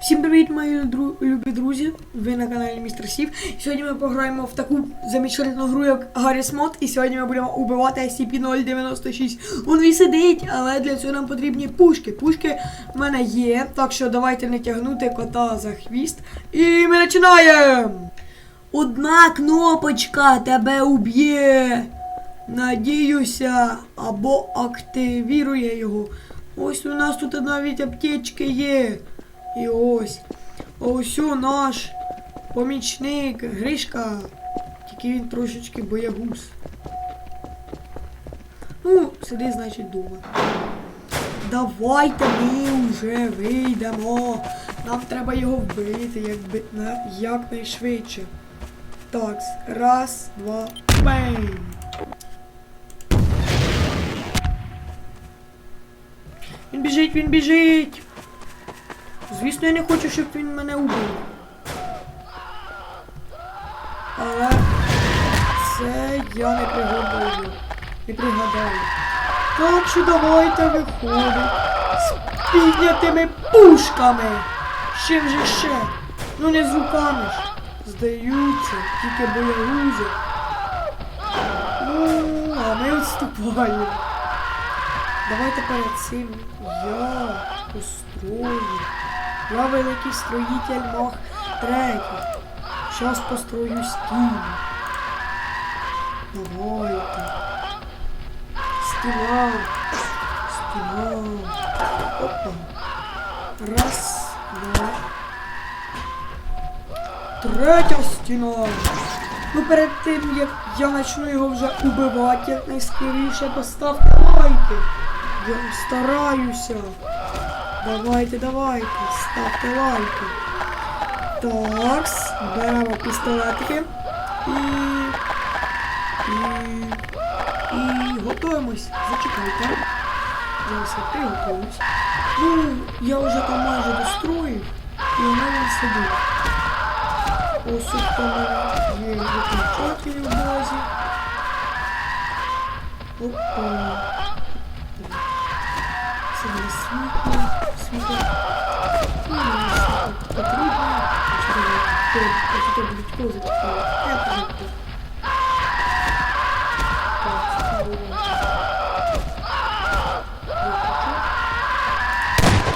Всім привіт, мої дру- любі друзі! Ви на каналі Містер Сів. Сьогодні ми пограємо в таку замечательну гру, як Гарріс Мод, і сьогодні ми будемо убивати SCP-096. Он він сидить, але для цього нам потрібні пушки. Пушки в мене є, так що давайте не тягнути кота за хвіст. І ми починаємо! Одна кнопочка тебе уб'є. Надіюся, або активірує його. Ось у нас тут навіть аптечки є. І ось. Ось наш помічник Гришка. Тільки він трошечки боягуз. Ну, сиди, значить, дома. Давайте ми вже вийдемо. Нам треба його вбити якби на якнайшвидше. Так, раз, два, бейм. Він біжить, він біжить. Звісно, я не хочу, щоб він мене убив. Але це я не пригадаю. Не пригадаю. Так що давайте виходить з піднятими пушками. Чим же ще? Ну не з. Здаються, тільки боягузи. Ну, а ми відступаємо. Давайте перед цим я построю. Я великий строїтель Мах третій. Щас построю стіну. Давайте. Стіна. Стіна. Опа. Раз, два. Третя стіна. Ну перед тим як я почну його вже убивати, як найскоріше поставте лайки. Я стараюся. Давайте, давайте, ставте лайки. Так, беремо пістолетики і. І. І готуємось. Зачекайте. Зараз я приготуюсь. Ну, я вже там майже достроїв, і у мене сидить. Ось тут у мене є виключателі в базі. Опа. було. Виключу.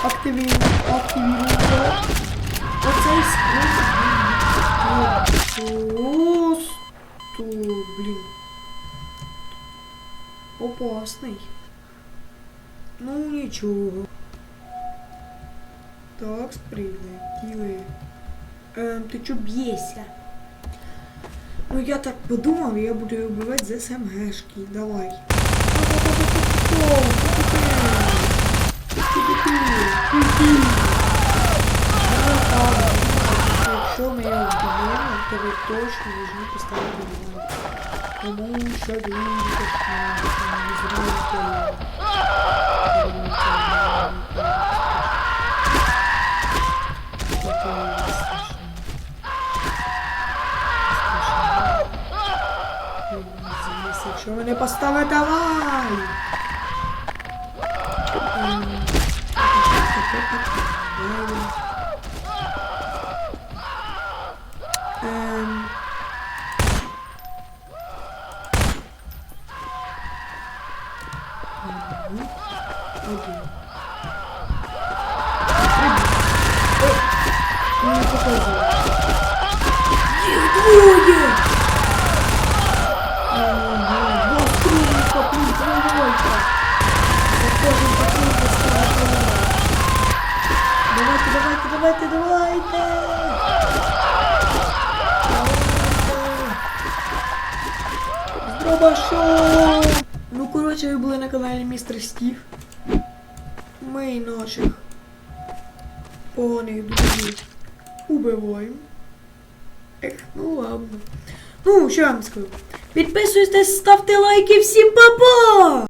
Активірую, активірую. Оцей спосіб. Просто, блін. Опасний. Ну нічого. Так, прилетіли. Ем, ти чо б'єшся? Ну я так подумав, я буду вбивати з СМГшки. Давай. Якщо ми його вб'ємо, то ви точно повинні поставити лайк. Тому що він не зробить. Якщо ви не поставите лайк. Ем, Ем, Один. Ну, не показує. Їх двоє! Кожен патруль поставити. Давайте, давайте, давайте, давайте! Здробашо! Ну, коротше, ви були на каналі Містер Стів. Ми наших поганих друзів убиваємо. Ех, ну ладно. Ну, що я вам скажу. Підписуйтесь, ставте лайки, всім па-па!